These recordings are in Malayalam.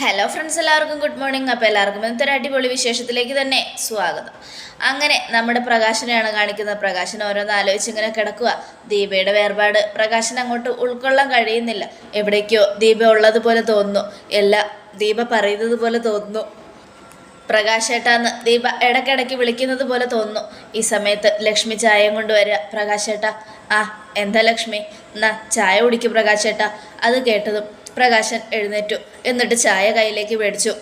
ഹലോ ഫ്രണ്ട്സ് എല്ലാവർക്കും ഗുഡ് മോർണിംഗ് അപ്പോൾ എല്ലാവർക്കും ഇന്നത്തെ ഒരു അടിപൊളി വിശേഷത്തിലേക്ക് തന്നെ സ്വാഗതം. അങ്ങനെ നമ്മുടെ പ്രകാശനെയാണ് കാണിക്കുന്നത്. പ്രകാശൻ ഓരോന്ന് ആലോചിച്ച് ഇങ്ങനെ കിടക്കുക ദീപയുടെ വേർപാട് പ്രകാശൻ അങ്ങോട്ട് ഉൾക്കൊള്ളാൻ കഴിയുന്നില്ല. എവിടേക്കോ ദീപ ഉള്ളതുപോലെ തോന്നുന്നു. എല്ലാ ദീപ പറയുന്നത് പോലെ തോന്നുന്നു. പ്രകാശേട്ടാന്ന് ദീപ ഇടയ്ക്കിടയ്ക്ക് വിളിക്കുന്നത് പോലെ തോന്നുന്നു. ഈ സമയത്ത് ലക്ഷ്മി ചായയും കൊണ്ടുവരിക പ്രകാശേട്ടാ ആ എന്താ ലക്ഷ്മി? എന്നാ ചായ കുടിക്കും പ്രകാശേട്ടാ. അത് കേട്ടതും പ്രകാശൻ എഴുന്നേറ്റു. എന്നിട്ട് ചായ കയ്യിലേക്ക് മേടിച്ചു.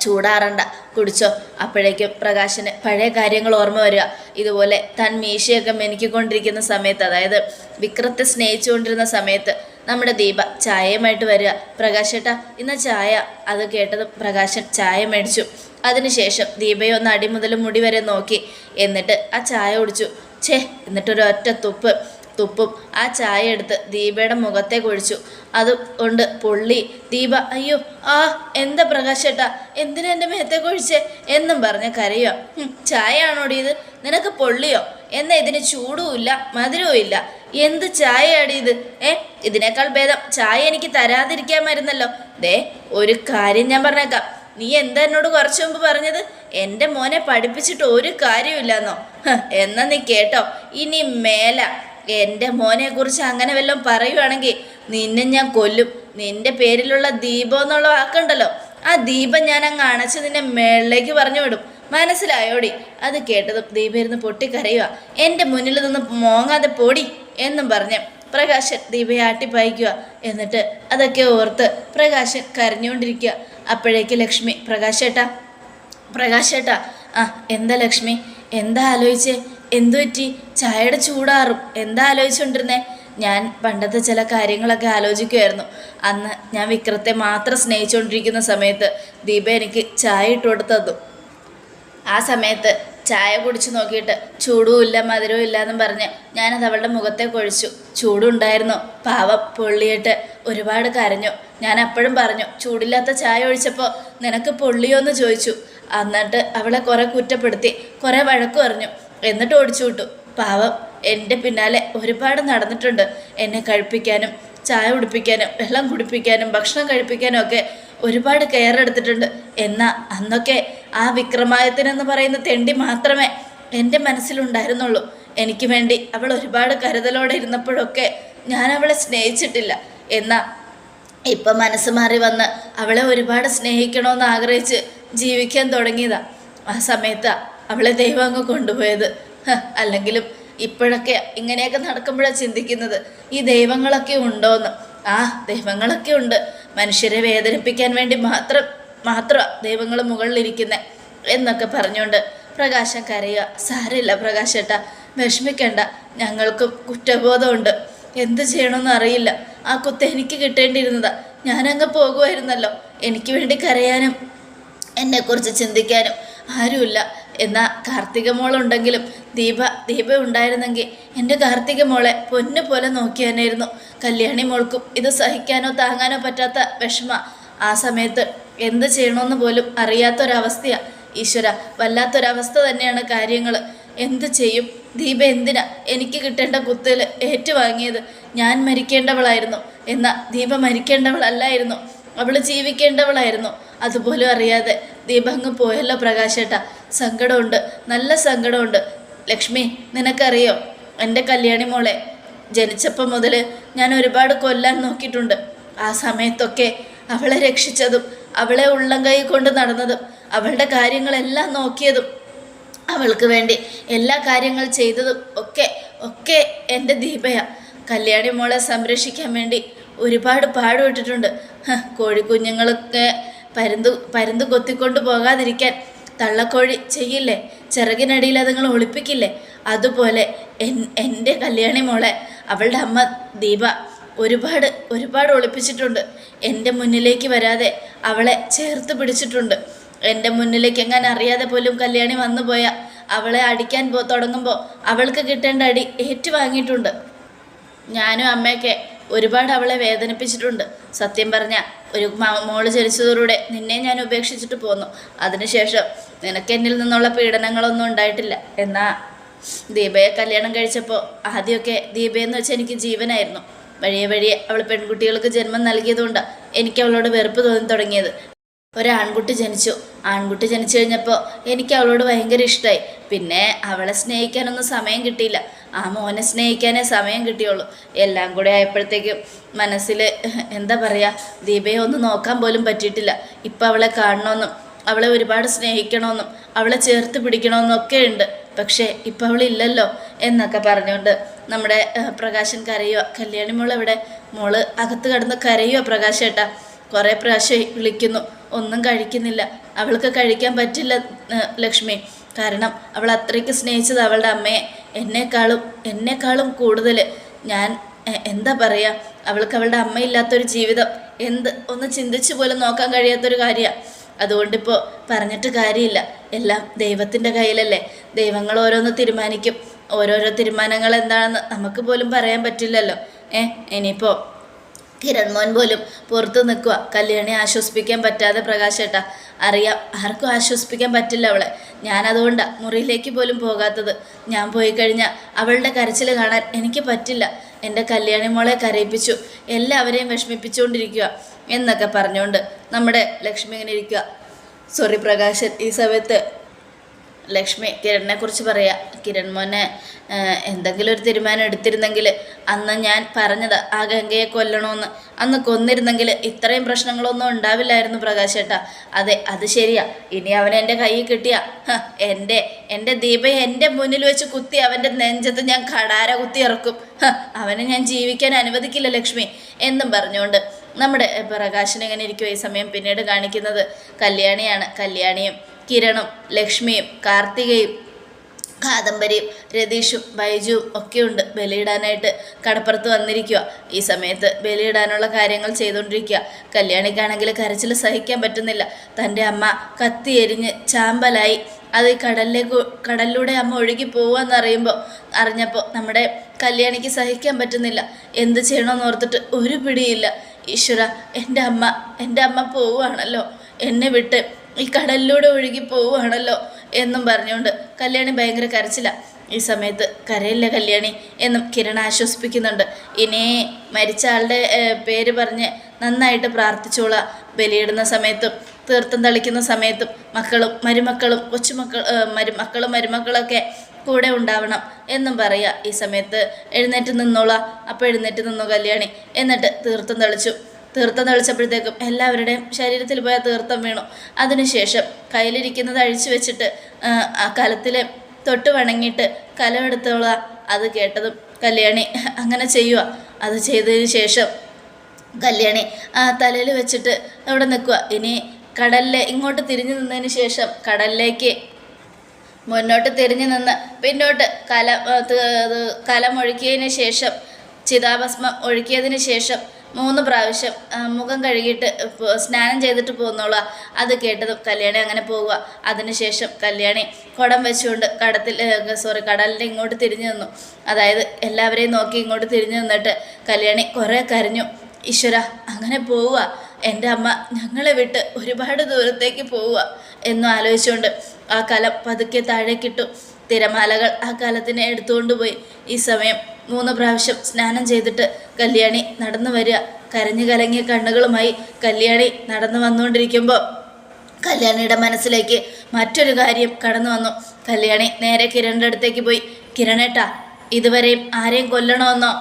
ചൂടാറണ്ട. കുടിച്ചോ. അപ്പോഴേക്കും പ്രകാശന് പഴയ കാര്യങ്ങൾ ഓർമ്മ വരിക. ഇതുപോലെ താൻ മീശയൊക്കെ മെനിക്കൊണ്ടിരിക്കുന്ന സമയത്ത് അതായത് വിക്രത്തെ സ്നേഹിച്ചുകൊണ്ടിരുന്ന സമയത്ത് നമ്മുടെ ദീപ ചായയുമായിട്ട് വരിക. പ്രകാശേട്ടാ ഇന്ന് ചായ. അത് കേട്ടതും പ്രകാശൻ ചായ മേടിച്ചു. അതിനുശേഷം ദീപയെ ഒന്ന് അടി മുതൽ മുടി വരെ നോക്കി. എന്നിട്ട് ആ ചായ കുടിച്ചു. ഛേ എന്നിട്ടൊരു ഒറ്റ തുപ്പ്. തുപ്പും. ആ ചായ എടുത്ത് ദീപയുടെ മുഖത്തെ കുഴിച്ചു. അതുകൊണ്ട് പൊള്ളി ദീപ അയ്യോ ആ എന്താ പ്രകാശേട്ടാ എന്തിനാ എന്റെ മേത്തെ കൊഴിച്ചേ? എന്നും പറഞ്ഞ് കരയോ ചായ ആണോടി ഇത്? നിനക്ക് പൊള്ളിയോ? എന്നാ ഇതിന് ചൂടുമില്ല മധുരവും ഇല്ല. എന്ത് ചായയാടി ഇത്? ഏ ഇതിനേക്കാൾ ഭേദം ചായ എനിക്ക് തരാതിരിക്കാമായിരുന്നല്ലോ ദേ ഒരു കാര്യം ഞാൻ പറഞ്ഞേക്കാം. നീ എന്താ എന്നോട് കുറച്ചു മുമ്പ് പറഞ്ഞത്? എന്റെ മോനെ പഠിപ്പിച്ചിട്ട് ഒരു കാര്യമില്ലെന്നോ എന്നാ നീ കേട്ടോ. ഇനി മേല. എന്റെ മോനെ കുറിച്ച് അങ്ങനെ വല്ലതും പറയുവാണെങ്കിൽ നിന്നെ ഞാൻ കൊല്ലും. നിന്റെ പേരിലുള്ള ദീപം എന്നുള്ള വാക്കുണ്ടല്ലോ. ആ ദീപം ഞാൻ അങ്ങ് അണച്ച് നിന്നെ മേളിലേക്ക് പറഞ്ഞു വിടും. മനസ്സിലായോടി? അത് കേട്ടതും ദീപയിരുന്ന് പൊട്ടിക്കരയുക എന്റെ മുന്നിൽ നിന്ന് മോങ്ങാതെ പൊടി എന്നും പറഞ്ഞ് പ്രകാശൻ ദീപയെ ആട്ടിപ്പായിക്കുക എന്നിട്ട് അതൊക്കെ ഓർത്ത് പ്രകാശൻ കരഞ്ഞുകൊണ്ടിരിക്കുക. അപ്പോഴേക്ക് ലക്ഷ്മി പ്രകാശേട്ടാ പ്രകാശേട്ടാ ആ എന്താ ലക്ഷ്മി? എന്താ ആലോചിച്ചേ? എന്തു പറ്റി? ചായയുടെ ചൂടാറും. എന്താ ആലോചിച്ചുകൊണ്ടിരുന്നേ ഞാൻ പണ്ടത്തെ ചില കാര്യങ്ങളൊക്കെ ആലോചിക്കുമായിരുന്നു അന്ന് ഞാൻ വിക്രത്തെ മാത്രം സ്നേഹിച്ചുകൊണ്ടിരിക്കുന്ന സമയത്ത് ദീപ എനിക്ക് ചായ ഇട്ട് ആ സമയത്ത് ചായ കുടിച്ചു നോക്കിയിട്ട് ചൂടും ഇല്ല മധുരവും ഇല്ല എന്നും പറഞ്ഞ് ഞാനത് അവളുടെ മുഖത്തെ കൊഴിച്ചു. ചൂടുണ്ടായിരുന്നു. പാവം പൊള്ളിയിട്ട് ഒരുപാട് കരഞ്ഞു. ഞാൻ അപ്പോഴും പറഞ്ഞു ചൂടില്ലാത്ത ചായ ഒഴിച്ചപ്പോൾ നിനക്ക് പൊള്ളിയോ എന്ന് ചോദിച്ചു എന്നിട്ട് അവളെ കുറെ കുറ്റപ്പെടുത്തി കുറെ വഴക്ക് പറഞ്ഞു. എന്നിട്ട് ഓടിച്ചു വിട്ടു. പാവം എന്റെ പിന്നാലെ ഒരുപാട് നടന്നിട്ടുണ്ട്. എന്നെ കഴിപ്പിക്കാനും ചായ കുടിപ്പിക്കാനും വെള്ളം കുടിപ്പിക്കാനും ഭക്ഷണം കഴിപ്പിക്കാനും ഒക്കെ ഒരുപാട് കെയർ എടുത്തിട്ടുണ്ട്. എന്നാൽ അന്നൊക്കെ ആ വിക്രമായത്തിനെന്ന് പറയുന്ന തെണ്ടി മാത്രമേ എന്റെ മനസ്സിലുണ്ടായിരുന്നുള്ളൂ. എനിക്ക് വേണ്ടി അവൾ ഒരുപാട് കരുതലോടെ ഇരുന്നപ്പോഴൊക്കെ ഞാൻ അവളെ സ്നേഹിച്ചിട്ടില്ല. എന്നാൽ ഇപ്പം മനസ്സ് മാറി വന്ന് അവളെ ഒരുപാട് സ്നേഹിക്കണമെന്ന് ആഗ്രഹിച്ച് ജീവിക്കാൻ തുടങ്ങിയതാ. ആ സമയത്താ അവളെ ദൈവം അങ്ങ് കൊണ്ടുപോയത്. അല്ലെങ്കിലും ഇപ്പോഴൊക്കെ ഇങ്ങനെയൊക്കെ നടക്കുമ്പോഴാണ് ചിന്തിക്കുന്നത്. ഈ ദൈവങ്ങളൊക്കെ ഉണ്ടോന്ന്. ആ ദൈവങ്ങളൊക്കെ ഉണ്ട്. മനുഷ്യരെ വേദനിപ്പിക്കാൻ വേണ്ടി മാത്രം മാത്രമാണ് ദൈവങ്ങൾ മുകളിലിരിക്കുന്നത് എന്നൊക്കെ പറഞ്ഞുകൊണ്ട് പ്രകാശം കരയുക. സാരമില്ല പ്രകാശേട്ട വിഷമിക്കണ്ട. ഞങ്ങൾക്ക് കുറ്റബോധമുണ്ട്. എന്ത് ചെയ്യണമെന്ന് അറിയില്ല. ആ കുത്ത് എനിക്ക് കിട്ടേണ്ടിയിരുന്നതാ. ഞാനങ്ങ് പോകുമായിരുന്നല്ലോ. എനിക്ക് വേണ്ടി കരയാനും എന്നെക്കുറിച്ച് ചിന്തിക്കാനും ആരുമില്ല. എന്നാൽ കാർത്തിക മോളുണ്ടെങ്കിലും ദീപ ദീപ ഉണ്ടായിരുന്നെങ്കിൽ എന്റെ കാർത്തിക മോളെ പൊന്നു പോലെ നോക്കിയാനായിരുന്നു കല്യാണി മോൾക്കും ഇത് സഹിക്കാനോ താങ്ങാനോ പറ്റാത്ത വിഷമ. ആ സമയത്ത് എന്ത് ചെയ്യണമെന്ന് പോലും അറിയാത്തൊരവസ്ഥയാണ് ഈശ്വര വല്ലാത്തൊരവസ്ഥ തന്നെയാണ് കാര്യങ്ങൾ എന്ത് ചെയ്യും? ദീപ എന്തിനാ എനിക്ക് കിട്ടേണ്ട കുത്തിൽ ഏറ്റുവാങ്ങിയത്? ഞാൻ മരിക്കേണ്ടവളായിരുന്നു എന്നാൽ ദീപ മരിക്കേണ്ടവളല്ലായിരുന്നു. അവൾ ജീവിക്കേണ്ടവളായിരുന്നു. അതുപോലും അറിയാതെ ദീപ അങ്ങ് പോയല്ലോ പ്രകാശേട്ട. സങ്കടമുണ്ട്. നല്ല സങ്കടമുണ്ട്. ലക്ഷ്മി നിനക്കറിയോ? എന്റെ കല്യാണി മോളെ ജനിച്ചപ്പം മുതൽ ഞാൻ ഒരുപാട് കൊല്ലാൻ നോക്കിയിട്ടുണ്ട്. ആ സമയത്തൊക്കെ അവളെ രക്ഷിച്ചതും അവളെ ഉള്ളം കൈ കൊണ്ട് നടന്നതും അവളുടെ കാര്യങ്ങളെല്ലാം നോക്കിയതും അവൾക്ക് വേണ്ടി എല്ലാ കാര്യങ്ങൾ ചെയ്തതും ഒക്കെ ഒക്കെ എന്റെ ദീപയ. കല്യാണി മോളെ സംരക്ഷിക്കാൻ വേണ്ടി ഒരുപാട് പാടുപെട്ടിട്ടുണ്ട്. കോഴിക്കുഞ്ഞുങ്ങളൊക്കെ പരുന്ത് പരുന്ത് കൊത്തിക്കൊണ്ട് പോകാതിരിക്കാൻ തള്ളക്കോഴി ചെയ്യില്ലേ? ചിറകിനടിയിൽ അതുങ്ങൾ ഒളിപ്പിക്കില്ലേ? അതുപോലെ എൻ എന്റെ കല്യാണി മോളെ അവളുടെ അമ്മ ദീപ ഒരുപാട് ഒരുപാട് ഒളിപ്പിച്ചിട്ടുണ്ട്. എന്റെ മുന്നിലേക്ക് വരാതെ അവളെ ചേർത്ത് പിടിച്ചിട്ടുണ്ട്. എന്റെ മുന്നിലേക്ക് എങ്ങാൻ അറിയാതെ പോലും കല്യാണി വന്നു പോയ അവളെ അടിക്കാൻ പോ തുടങ്ങുമ്പോൾ അവൾക്ക് കിട്ടേണ്ട അടി ഏറ്റുവാങ്ങിയിട്ടുണ്ട്. ഞാനും അമ്മയൊക്കെ ഒരുപാട് അവളെ വേദനിപ്പിച്ചിട്ടുണ്ട്. സത്യം പറഞ്ഞ ഒരു മോൾ ജനിച്ചതോടുകൂടെ നിന്നെ ഞാൻ ഉപേക്ഷിച്ചിട്ട് പോന്നു. അതിനുശേഷം നിനക്ക് എന്നിൽ നിന്നുള്ള പീഡനങ്ങളൊന്നും ഉണ്ടായിട്ടില്ല. എന്നാ ദീപയെ കല്യാണം കഴിച്ചപ്പോൾ ആദ്യമൊക്കെ ദീപയെന്ന് വെച്ചാൽ എനിക്ക് ജീവനായിരുന്നു. വഴിയെ വഴിയെ അവൾ പെൺകുട്ടികൾക്ക് ജന്മം നൽകിയതുകൊണ്ട് എനിക്ക് അവളോട് വെറുപ്പ് തോന്നി തുടങ്ങിയത്. ഒരാൺകുട്ടി ജനിച്ചു. ആൺകുട്ടി ജനിച്ചു കഴിഞ്ഞപ്പോൾ എനിക്ക് അവളോട് ഭയങ്കര ഇഷ്ടമായി പിന്നെ അവളെ സ്നേഹിക്കാനൊന്നും സമയം കിട്ടിയില്ല. ആ മോനെ സ്നേഹിക്കാനേ സമയം കിട്ടിയുള്ളൂ. എല്ലാം കൂടെ ആയപ്പോഴത്തേക്കും മനസ്സിൽ എന്താ പറയുക ദീപയെ ഒന്ന് നോക്കാൻ പോലും പറ്റിയിട്ടില്ല. ഇപ്പം അവളെ കാണണമെന്നും അവളെ ഒരുപാട് സ്നേഹിക്കണമെന്നും അവളെ ചേർത്ത് പിടിക്കണമെന്നും ഒക്കെ ഉണ്ട്. പക്ഷേ ഇപ്പം അവളില്ലല്ലോ എന്നൊക്കെ പറഞ്ഞുകൊണ്ട് നമ്മുടെ പ്രകാശൻ കരയുക കല്യാണി മോൾ അവിടെ മോൾ അകത്ത് കിടന്ന് കരയുക പ്രകാശ് ഏട്ടാ. കുറേ പ്രാവശ്യം വിളിക്കുന്നു. ഒന്നും കഴിക്കുന്നില്ല. അവൾക്ക് കഴിക്കാൻ പറ്റില്ല ലക്ഷ്മി. കാരണം അവൾ അത്രയ്ക്ക് സ്നേഹിച്ചത് അവളുടെ അമ്മയെ. എന്നെക്കാളും എന്നെക്കാളും കൂടുതൽ ഞാൻ എന്താ പറയുക അവൾക്ക് അവളുടെ അമ്മയില്ലാത്തൊരു ജീവിതം എന്ത്? ഒന്ന് ചിന്തിച്ചു പോലും നോക്കാൻ കഴിയാത്തൊരു കാര്യമാണ് അതുകൊണ്ടിപ്പോൾ പറഞ്ഞിട്ട് കാര്യമില്ല. എല്ലാം ദൈവത്തിന്റെ കയ്യിലല്ലേ. ദൈവങ്ങൾ ഓരോന്ന് തീരുമാനിക്കും. ഓരോരോ തീരുമാനങ്ങൾ എന്താണെന്ന് നമുക്ക് പോലും പറയാൻ പറ്റില്ലല്ലോ. ഏ ഇനിയിപ്പോൾ കിരൺ മോൻ പോലും പുറത്ത് നിൽക്കുക കല്യാണി ആശ്വസിപ്പിക്കാൻ പറ്റാതെ പ്രകാശേട്ടാ അറിയാം ആർക്കും ആശ്വസിപ്പിക്കാൻ പറ്റില്ല അവളെ. ഞാനതുകൊണ്ടാണ് മുറിയിലേക്ക് പോലും പോകാത്തത്. ഞാൻ പോയി കഴിഞ്ഞാൽ അവളുടെ കരച്ചിൽ കാണാൻ എനിക്ക് പറ്റില്ല. എന്റെ കല്യാണി മോളെ കരയിപ്പിച്ചു. എല്ലാവരെയും വിഷമിപ്പിച്ചുകൊണ്ടിരിക്കുക എന്നൊക്കെ പറഞ്ഞുകൊണ്ട് നമ്മുടെ ലക്ഷ്മി ഇങ്ങനെ ഇരിക്കുക സോറി പ്രകാശൻ ഈ സമയത്ത് ലക്ഷ്മി കിരണിനെക്കുറിച്ച് പറയാ. കിരൺ മോനെ എന്തെങ്കിലും ഒരു തീരുമാനം എടുത്തിരുന്നെങ്കിൽ അന്ന് ഞാൻ പറഞ്ഞത് ആ ഗംഗയെ കൊല്ലണമെന്ന് അന്ന് കൊന്നിരുന്നെങ്കിൽ ഇത്രയും പ്രശ്നങ്ങളൊന്നും ഉണ്ടാവില്ലായിരുന്നു പ്രകാശേട്ടാ അതെ അത് ശരിയാ. ഇനി അവൻ എന്റെ കയ്യിൽ കിട്ടിയ. എന്റെ എന്റെ ദീപയെ എന്റെ മുന്നിൽ വെച്ച് കുത്തി അവന്റെ നെഞ്ചത്ത് ഞാൻ കടാര കുത്തി ഇറക്കും. അവനെ ഞാൻ ജീവിക്കാൻ അനുവദിക്കില്ല ലക്ഷ്മി എന്നും പറഞ്ഞുകൊണ്ട് നമ്മുടെ പ്രകാശൻ എങ്ങനെ ഇരിക്കും ഈ സമയം പിന്നീട് കാണിക്കുന്നത്. കല്യാണിയാണ് കല്യാണിയും കിരണും ലക്ഷ്മിയും കാർത്തികയും കാദംബരിയും രതീഷും ബൈജുവും ഒക്കെയുണ്ട് ബലിയിടാനായിട്ട് കടപ്പുറത്ത് വന്നിരിക്കുക. ഈ സമയത്ത് ബലിയിടാനുള്ള കാര്യങ്ങൾ ചെയ്തുകൊണ്ടിരിക്കുക. കല്യാണിക്കാണെങ്കിൽ കരച്ചിൽ സഹിക്കാൻ പറ്റുന്നില്ല. തന്റെ അമ്മ കത്തി എരിഞ്ഞ് ചാമ്പലായി. അത് കടലിലേക്ക് കടലിലൂടെ അമ്മ ഒഴുകി പോവാന്ന് അറിയുമ്പോൾ അറിഞ്ഞപ്പോൾ നമ്മുടെ കല്യാണിക്ക് സഹിക്കാൻ പറ്റുന്നില്ല. എന്ത് ചെയ്യണമെന്ന് ഓർത്തിട്ട് ഒരു പിടിയില്ല. ഈശ്വര എന്റെ അമ്മ എന്റെ അമ്മ പോവുകയാണല്ലോ. എന്നെ വിട്ട് ഈ കടലിലൂടെ ഒഴുകി പോവുകയാണല്ലോ എന്നും പറഞ്ഞുകൊണ്ട് കല്യാണി ഭയങ്കര കരച്ചിലാണ് ഈ സമയത്ത് കരയില്ല കല്യാണി എന്നും കിരൺ ആശ്വസിപ്പിക്കുന്നുണ്ട്. ഇനി മരിച്ച ആളുടെ പേര് പറഞ്ഞ് നന്നായിട്ട് പ്രാർത്ഥിച്ചോളാം. ബലിയിടുന്ന സമയത്തും തീർത്ഥം തളിക്കുന്ന സമയത്തും മക്കളും മരുമക്കളും കൊച്ചുമക്കൾ മരുമക്കളും മരുമക്കളൊക്കെ കൂടെ ഉണ്ടാവണം എന്നും പറയുക ഈ സമയത്ത് എഴുന്നേറ്റ് നിന്നോളാം. അപ്പോൾ എഴുന്നേറ്റ് നിന്നു കല്യാണി. എന്നിട്ട് തീർത്ഥം തളിച്ചു. തീർത്ഥം തളിച്ചപ്പോഴത്തേക്കും എല്ലാവരുടെയും ശരീരത്തിൽ പോയ തീർത്ഥം വീണു. അതിനുശേഷം കയ്യിലിരിക്കുന്നത് അഴിച്ചു വെച്ചിട്ട് ആ, കലത്തിലെ തൊട്ട് വണങ്ങിയിട്ട് കലമെടുത്തോളാം അത് കേട്ടതും കല്യാണി അങ്ങനെ ചെയ്യുക അത് ചെയ്തതിന് ശേഷം കല്യാണി ആ തലയിൽ വെച്ചിട്ട് അവിടെ നിൽക്കുക ഇനി കടലിലെ ഇങ്ങോട്ട് തിരിഞ്ഞു നിന്നതിന് ശേഷം കടലിലേക്ക് മുന്നോട്ട് തിരിഞ്ഞു നിന്ന് പിന്നോട്ട് കല കലമൊഴുക്കിയതിന് ശേഷം ചിതാഭസ്മം ഒഴുക്കിയതിന് ശേഷം മൂന്ന് പ്രാവശ്യം മുഖം കഴുകിയിട്ട് സ്നാനം ചെയ്തിട്ട് പോകുന്നോളാം അത് കേട്ടത് കല്യാണി അങ്ങനെ പോവുക. അതിനുശേഷം കല്യാണി കുടം വെച്ചുകൊണ്ട് കടത്തിൽ സോറി കടലിന്റെ ഇങ്ങോട്ട് തിരിഞ്ഞു നിന്നു. അതായത് എല്ലാവരെയും നോക്കി ഇങ്ങോട്ട് തിരിഞ്ഞു നിന്നിട്ട് കല്യാണി കുറേ കരഞ്ഞു. ഈശ്വര അങ്ങനെ പോവുക. എന്റെ അമ്മ ഞങ്ങളെ വിട്ട് ഒരുപാട് ദൂരത്തേക്ക് പോവുക എന്നും ആലോചിച്ചുകൊണ്ട് ആ കലം പതുക്കെ താഴേക്കിട്ടു. തിരമാലകൾ ആ കാലത്തിനെ എടുത്തുകൊണ്ട് പോയി. ഈ സമയം മൂന്ന് പ്രാവശ്യം സ്നാനം ചെയ്തിട്ട് കല്യാണി നടന്നു വരിക. കരഞ്ഞു കലങ്ങിയ കണ്ണുകളുമായി കല്യാണി നടന്നു വന്നുകൊണ്ടിരിക്കുമ്പോൾ കല്യാണിയുടെ മനസ്സിലേക്ക് മറ്റൊരു കാര്യം കടന്നു വന്നു. കല്യാണി നേരെ കിരണിന്റെ അടുത്തേക്ക് പോയി. കിരണേട്ടാ ഇതുവരെയും ആരെയും കൊല്ലണമെന്നോ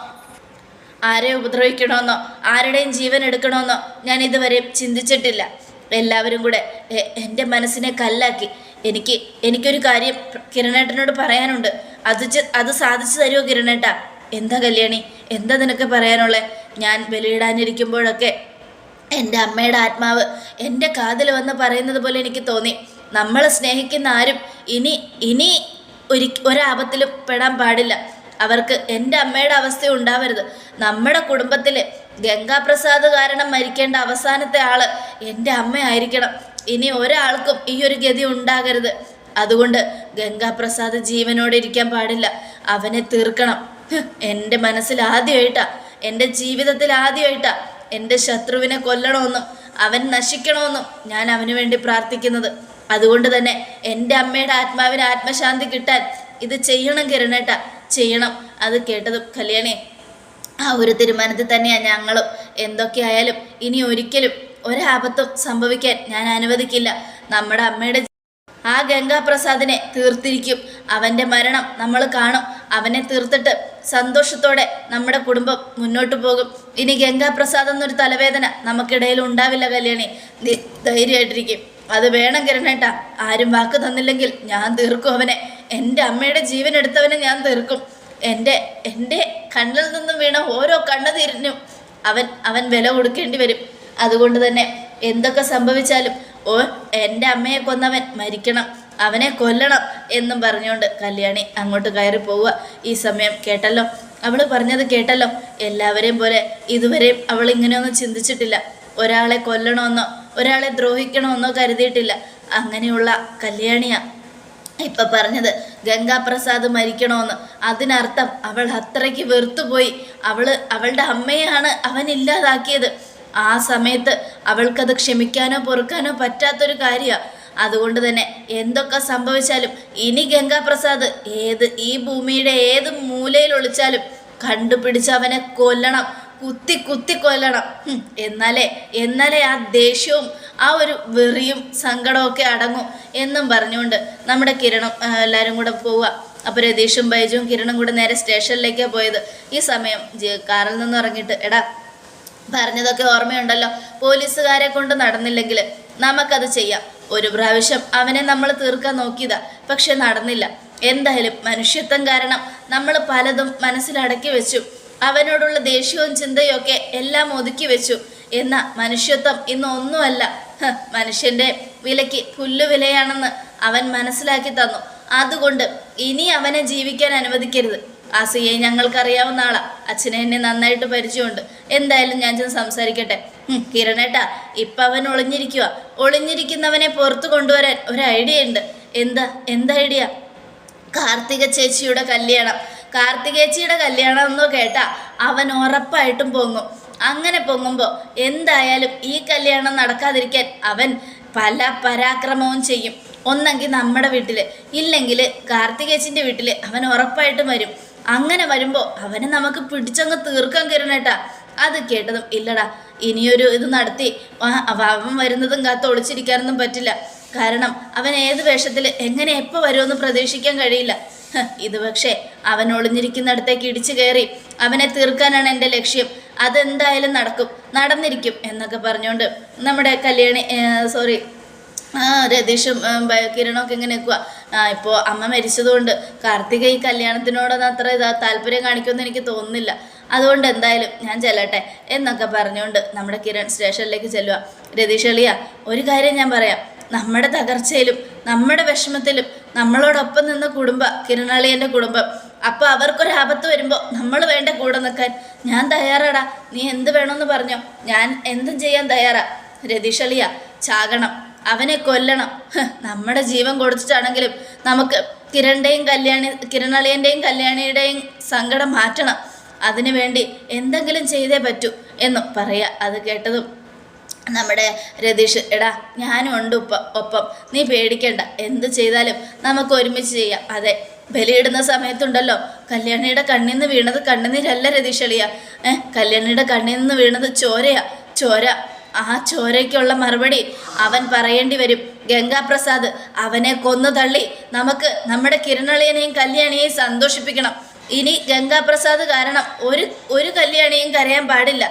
ആരെ ഉപദ്രവിക്കണമെന്നോ ആരുടെയും ജീവൻ എടുക്കണമെന്നോ ഞാൻ ഇതുവരെയും ചിന്തിച്ചിട്ടില്ല. എല്ലാവരും കൂടെ എന്റെ മനസ്സിനെ കല്ലാക്കി. എനിക്ക് എനിക്കൊരു കാര്യം കിരണേട്ടനോട് പറയാനുണ്ട്. അത് അത് സാധിച്ചു തരുമോ കിരണേട്ട? എന്താ കല്യാണി? എന്താ നിനക്ക് പറയാനുള്ളത് ഞാൻ ബലിയിടാനിരിക്കുമ്പോഴൊക്കെ എന്റെ അമ്മയുടെ ആത്മാവ് എന്റെ കാതിൽ വന്ന് പറയുന്നത് പോലെ എനിക്ക് തോന്നി. നമ്മൾ സ്നേഹിക്കുന്ന ആരും ഇനി ഇനി ഒരു ഒരാപത്തിലും പെടാൻ പാടില്ല. അവർക്ക് എന്റെ അമ്മയുടെ അവസ്ഥ ഉണ്ടാവരുത്. നമ്മുടെ കുടുംബത്തിൽ ഗംഗാപ്രസാദ് കാരണം മരിക്കേണ്ട അവസാനത്തെ ആൾ എന്റെ അമ്മയായിരിക്കണം. ഇനി ഒരാൾക്കും ഈ ഒരു ഗതി ഉണ്ടാകരുത്. അതുകൊണ്ട് ഗംഗാപ്രസാദ് ജീവനോടെ ഇരിക്കാൻ പാടില്ല. അവനെ തീർക്കണം. എന്റെ മനസ്സിൽ ആദ്യമായിട്ടാ എന്റെ ജീവിതത്തിൽ ആദ്യമായിട്ടാ എന്റെ ശത്രുവിനെ കൊല്ലണമെന്നും അവൻ നശിക്കണമെന്നും ഞാൻ അവന് വേണ്ടി പ്രാർത്ഥിക്കുന്നത്. അതുകൊണ്ട് തന്നെ എന്റെ അമ്മയുടെ ആത്മാവിന് ആത്മശാന്തി കിട്ടാൻ ഇത് ചെയ്യണം കിരണേട്ട. ചെയ്യണം. അത് കേട്ടതും കല്യാണി ആ ഒരു തീരുമാനത്തിൽ തന്നെയാണ് ഞങ്ങളും. എന്തൊക്കെയായാലും ഇനി ഒരിക്കലും ഒരാപത്തും സംഭവിക്കാൻ ഞാൻ അനുവദിക്കില്ല. നമ്മുടെ അമ്മയുടെ ആ ഗംഗാപ്രസാദിനെ തീർത്തിരിക്കും. അവന്റെ മരണം നമ്മൾ കാണും. അവനെ തീർത്തിട്ട് സന്തോഷത്തോടെ നമ്മുടെ കുടുംബം മുന്നോട്ട് പോകും. ഇനി ഗംഗാപ്രസാദ് എന്നൊരു തലവേദന നമുക്കിടയിൽ ഉണ്ടാവില്ല കല്യാണി. ധൈര്യമായിട്ടിരിക്കും. അത് വേണം കിരണേട്ടാ. ആരും വാക്ക് തന്നില്ലെങ്കിൽ ഞാൻ തീർക്കും അവനെ. എന്റെ അമ്മയുടെ ജീവൻ എടുത്തവനെ ഞാൻ തീർക്കും. എന്റെ എന്റെ കണ്ണിൽ നിന്നും വീണ ഓരോ കണ്ണുതീരിനും അവൻ അവൻ വില കൊടുക്കേണ്ടി വരും. അതുകൊണ്ട് തന്നെ എന്തൊക്കെ സംഭവിച്ചാലും ഓ എന്റെ അമ്മയെ കൊന്നവൻ മരിക്കണം അവനെ കൊല്ലണം എന്നും പറഞ്ഞുകൊണ്ട് കല്യാണി അങ്ങോട്ട് കയറി പോവുക. ഈ സമയം കേട്ടല്ലോ? അവൾ പറഞ്ഞത് കേട്ടല്ലോ? എല്ലാവരെയും പോലെ ഇതുവരെയും അവൾ ഇങ്ങനെയൊന്നും ചിന്തിച്ചിട്ടില്ല. ഒരാളെ കൊല്ലണമെന്നോ ഒരാളെ ദ്രോഹിക്കണമെന്നോ കരുതിയിട്ടില്ല. അങ്ങനെയുള്ള കല്യാണിയാ ഇപ്പൊ പറഞ്ഞത്. ഗംഗാപ്രസാദ് മരിക്കണമെന്ന്. അതിനർത്ഥം അവൾ അത്രയ്ക്ക് വെറുത്തുപോയി. അവൾ അവളുടെ അമ്മയാണ് അവൻ ഇല്ലാതാക്കിയത്. ആ സമയത്ത് അവൾക്കത് ക്ഷമിക്കാനോ പൊറുക്കാനോ പറ്റാത്തൊരു കാര്യമാണ് അതുകൊണ്ട് തന്നെ എന്തൊക്കെ സംഭവിച്ചാലും ഇനി ഗംഗാപ്രസാദ് ഏത് ഈ ഭൂമിയുടെ ഏത് മൂലയിൽ ഒളിച്ചാലും കണ്ടുപിടിച്ച് അവനെ കൊല്ലണം. കുത്തി കുത്തി കൊല്ലണം. എന്നാലേ എന്നാലേ ആ ദേഷ്യവും ആ ഒരു വെറിയും സങ്കടമൊക്കെ അടങ്ങും എന്നും പറഞ്ഞുകൊണ്ട് നമ്മുടെ കിരണം എല്ലാവരും കൂടെ പോവുക. അപ്പോൾ രതീഷും ബൈജുവും കിരണും കൂടെ നേരെ സ്റ്റേഷനിലേക്കാണ് പോയത്. ഈ സമയം കാറിൽ നിന്ന് ഇറങ്ങിയിട്ട് എടാ പറഞ്ഞതൊക്കെ ഓർമ്മയുണ്ടല്ലോ. പോലീസുകാരെ കൊണ്ട് നടന്നില്ലെങ്കിൽ നമുക്കത് ചെയ്യാം. ഒരു പ്രാവശ്യം അവനെ നമ്മൾ തീർക്കാൻ നോക്കിയതാ പക്ഷെ നടന്നില്ല. എന്തായാലും മനുഷ്യത്വം കാരണം നമ്മൾ പലതും മനസ്സിലടക്കി വെച്ചു. അവനോടുള്ള ദേഷ്യവും ചിന്തയൊക്കെ എല്ലാം ഒതുക്കി വെച്ചു. എന്ന മനുഷ്യത്വം ഇന്ന് ഒന്നുമല്ല മനുഷ്യന്റെ വിലയ്ക്ക് പുല്ലുവിലയാണെന്ന് അവൻ മനസ്സിലാക്കി തന്നു. അതുകൊണ്ട് ഇനി അവനെ ജീവിക്കാൻ അനുവദിക്കരുത്. ആ സിയെ ഞങ്ങൾക്കറിയാവുന്ന ആളാ. അച്ഛനെ എന്നെ നന്നായിട്ട് പരിചയമുണ്ട്. എന്തായാലും ഞാൻ ചെന്ന് സംസാരിക്കട്ടെ. കിരണേട്ടാ ഇപ്പം അവൻ ഒളിഞ്ഞിരിക്കുക ഒളിഞ്ഞിരിക്കുന്നവനെ പുറത്തു കൊണ്ടുവരാൻ ഒരു ഐഡിയ ഉണ്ട്. എന്താ എന്താ ഐഡിയ? കാർത്തിക ചേച്ചിയുടെ കല്യാണം. കാർത്തികേച്ചിയുടെ കല്യാണം എന്നോ കേട്ടാ അവൻ ഉറപ്പായിട്ടും പൊങ്ങും. അങ്ങനെ പൊങ്ങുമ്പോൾ എന്തായാലും ഈ കല്യാണം നടക്കാതിരിക്കാൻ അവൻ പല പരാക്രമവും ചെയ്യും. ഒന്നെങ്കിൽ നമ്മുടെ വീട്ടിൽ ഇല്ലെങ്കിൽ കാർത്തികേച്ചിന്റെ വീട്ടിൽ അവൻ ഉറപ്പായിട്ടും വരും. അങ്ങനെ വരുമ്പോൾ അവനെ നമുക്ക് പിടിച്ചങ്ങ് തീർക്കാൻ കയറണേട്ടാ അത് കേട്ടതും ഇല്ലടാ. ഇനിയൊരു ഇത് നടത്തി. അവൻ വരുന്നതും കാത്ത് ഒളിച്ചിരിക്കാനൊന്നും പറ്റില്ല. കാരണം അവൻ ഏത് വേഷത്തിൽ എങ്ങനെ എപ്പോൾ വരുമെന്ന് പ്രതീക്ഷിക്കാൻ കഴിയില്ല. ഇത് പക്ഷേ അവൻ ഒളിഞ്ഞിരിക്കുന്നിടത്തേക്ക് ഇടിച്ചു കയറി. അവനെ തീർക്കാനാണ് എന്റെ ലക്ഷ്യം. അതെന്തായാലും നടക്കും. നടന്നിരിക്കും എന്നൊക്കെ പറഞ്ഞുകൊണ്ട് നമ്മുടെ കല്യാണി സോറി രതീഷും കിരണൊക്കെ ഇങ്ങനെ നിൽക്കുക ഇപ്പോൾ അമ്മ മരിച്ചതുകൊണ്ട് കാർത്തിക ഈ കല്യാണത്തിനോടൊന്നും അത്ര ഇതാ താല്പര്യം കാണിക്കുമെന്ന് എനിക്ക് തോന്നുന്നില്ല. അതുകൊണ്ട് എന്തായാലും ഞാൻ ചെല്ലട്ടെ എന്നൊക്കെ പറഞ്ഞുകൊണ്ട് നമ്മുടെ കിരൺ സ്റ്റേഷനിലേക്ക് ചെല്ലുക രതീഷ് എളിയ ഒരു കാര്യം ഞാൻ പറയാം. നമ്മുടെ തകർച്ചയിലും നമ്മുടെ വിഷമത്തിലും നമ്മളോടൊപ്പം നിന്ന കുടുംബ കിരണളിയന്റെ കുടുംബം. അപ്പോൾ അവർക്കൊരാപത്ത് വരുമ്പോൾ നമ്മൾ വേണ്ട കൂടെ നിൽക്കാൻ ഞാൻ തയ്യാറാടാ. നീ എന്ത് വേണമെന്ന് പറഞ്ഞോ. ഞാൻ എന്തും ചെയ്യാൻ തയ്യാറാ. രതീഷ് എളിയ ചാകണം. അവനെ കൊല്ലണം. നമ്മുടെ ജീവൻ കൊടുത്തിട്ടാണെങ്കിലും നമുക്ക് കിരണിന്റെയും കല്യാണി കിരണളിയന്റെയും കല്യാണിയുടെയും സങ്കടം മാറ്റണം. അതിനു വേണ്ടി എന്തെങ്കിലും ചെയ്തേ പറ്റൂ എന്നും പറയുക അത് കേട്ടതും നമ്മുടെ രതീഷ് എടാ ഞാനും ഉണ്ട് ഉപ്പ ഒപ്പം. നീ പേടിക്കണ്ട. എന്ത് ചെയ്താലും നമുക്ക് ഒരുമിച്ച് ചെയ്യാം. അതെ ബലിയിടുന്ന സമയത്തുണ്ടല്ലോ. കല്യാണിയുടെ കണ്ണിൽ നിന്ന് വീണത് കണ്ണുനീരല്ല രതീഷ് എളിയ ഏഹ് കല്യാണിയുടെ കണ്ണിൽ നിന്ന് വീണത് ചോരയാ. ചോര. ആ ചോരയ്ക്കുള്ള മറുപടി അവൻ പറയേണ്ടി വരും. ഗംഗാപ്രസാദ് അവനെ കൊന്നു തള്ളി. നമുക്ക് നമ്മുടെ കിരണളിയനെയും കല്യാണിയെയും സന്തോഷിപ്പിക്കണം. ഇനി ഗംഗാപ്രസാദ് കാരണം ഒരു ഒരു കല്യാണിയും കരയാൻ പാടില്ല.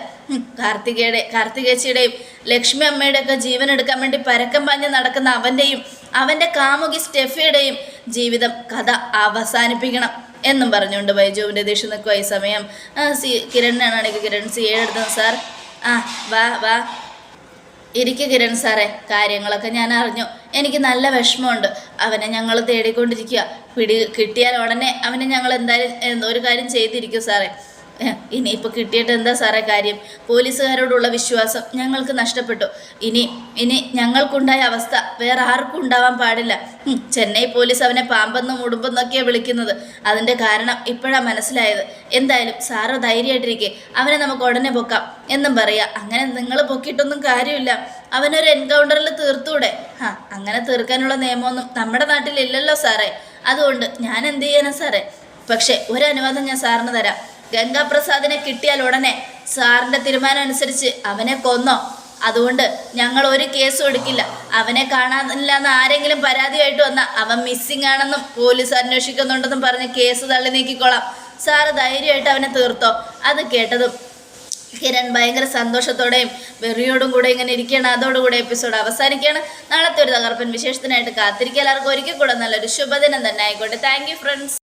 കാർത്തികയുടെ കാർത്തികേച്ചിയുടെയും ലക്ഷ്മി അമ്മയുടെ ഒക്കെ ജീവൻ എടുക്കാൻ വേണ്ടി പരക്കം പാഞ്ഞ് നടക്കുന്ന അവന്റെയും അവന്റെ കാമുകി സ്റ്റെഫിയുടെയും ജീവിതം കഥ അവസാനിപ്പിക്കണം എന്നും പറഞ്ഞുകൊണ്ട് ബൈജുവിന്റെ ദേഷ്യം നിൽക്കുക ഈ സമയം. സി കിരണിനാണെങ്കിൽ കിരൺ സി എടുത്തത് സാർ? ആ വാ വാ. ഇരിക്കു കിരൺ സാറേ കാര്യങ്ങളൊക്കെ ഞാൻ അറിഞ്ഞു. എനിക്ക് നല്ല വിഷമമുണ്ട്. അവനെ ഞങ്ങൾ തേടിക്കൊണ്ടിരിക്കുക പിടി കിട്ടിയാൽ ഉടനെ അവനെ ഞങ്ങൾ എന്തായാലും ഒരു കാര്യം ചെയ്തിരിക്കും സാറേ. ഇനി ഇനിയിപ്പോൾ കിട്ടിയിട്ട് എന്താ സാറേ കാര്യം? പോലീസുകാരോടുള്ള വിശ്വാസം ഞങ്ങൾക്ക് നഷ്ടപ്പെട്ടു. ഇനി ഇനി ഞങ്ങൾക്കുണ്ടായ അവസ്ഥ വേറെ ആർക്കും ഉണ്ടാവാൻ പാടില്ല. ചെന്നൈ പോലീസ് അവനെ പാമ്പെന്നും ഉടുമ്പെന്നൊക്കെയാണ് വിളിക്കുന്നത്. അതിന്റെ കാരണം ഇപ്പോഴാണ് മനസ്സിലായത്. എന്തായാലും സാറ് ധൈര്യമായിട്ടിരിക്കെ. അവനെ നമുക്ക് ഉടനെ പൊക്കാം. എന്നും പറയാം അങ്ങനെ നിങ്ങൾ പൊക്കിയിട്ടൊന്നും കാര്യമില്ല. അവനൊരു എൻകൗണ്ടറിൽ തീർത്തൂടെ? ആ അങ്ങനെ തീർക്കാനുള്ള നിയമമൊന്നും നമ്മുടെ നാട്ടിലില്ലല്ലോ സാറേ. അതുകൊണ്ട് ഞാൻ എന്ത് ചെയ്യാനാ സാറേ? പക്ഷേ ഒരു അനുവാദം ഞാൻ സാറിന് തരാം. ഗംഗാപ്രസാദിനെ കിട്ടിയാൽ ഉടനെ സാറിന്റെ തീരുമാനം അനുസരിച്ച് അവനെ കൊന്നോ. അതുകൊണ്ട് ഞങ്ങൾ ഒരു കേസും എടുക്കില്ല. അവനെ കാണാനില്ല എന്ന് ആരെങ്കിലും പരാതിയായിട്ട് വന്നാൽ അവൻ മിസ്സിംഗ് ആണെന്നും പോലീസ് അന്വേഷിക്കുന്നുണ്ടെന്നും പറഞ്ഞ് കേസ് തള്ളി നീക്കിക്കോളാം. സാറ് ധൈര്യമായിട്ട് അവനെ തീർത്തോ. അത് കേട്ടതും കിരൺ ഭയങ്കര സന്തോഷത്തോടെയും വെറിയോടും കൂടെ ഇങ്ങനെ ഇരിക്കുകയാണ്. അതോടുകൂടെ എപ്പിസോഡ് അവസാനിക്കുകയാണ്. നാളത്തെ ഒരു തകർപ്പൻ വിശേഷത്തിനായിട്ട് കാത്തിരിക്കുക. എല്ലാവർക്കും ഒരിക്കൽ കൂടെ നല്ലൊരു ശുഭദിനം തന്നെ ആയിക്കോട്ടെ. Thank friends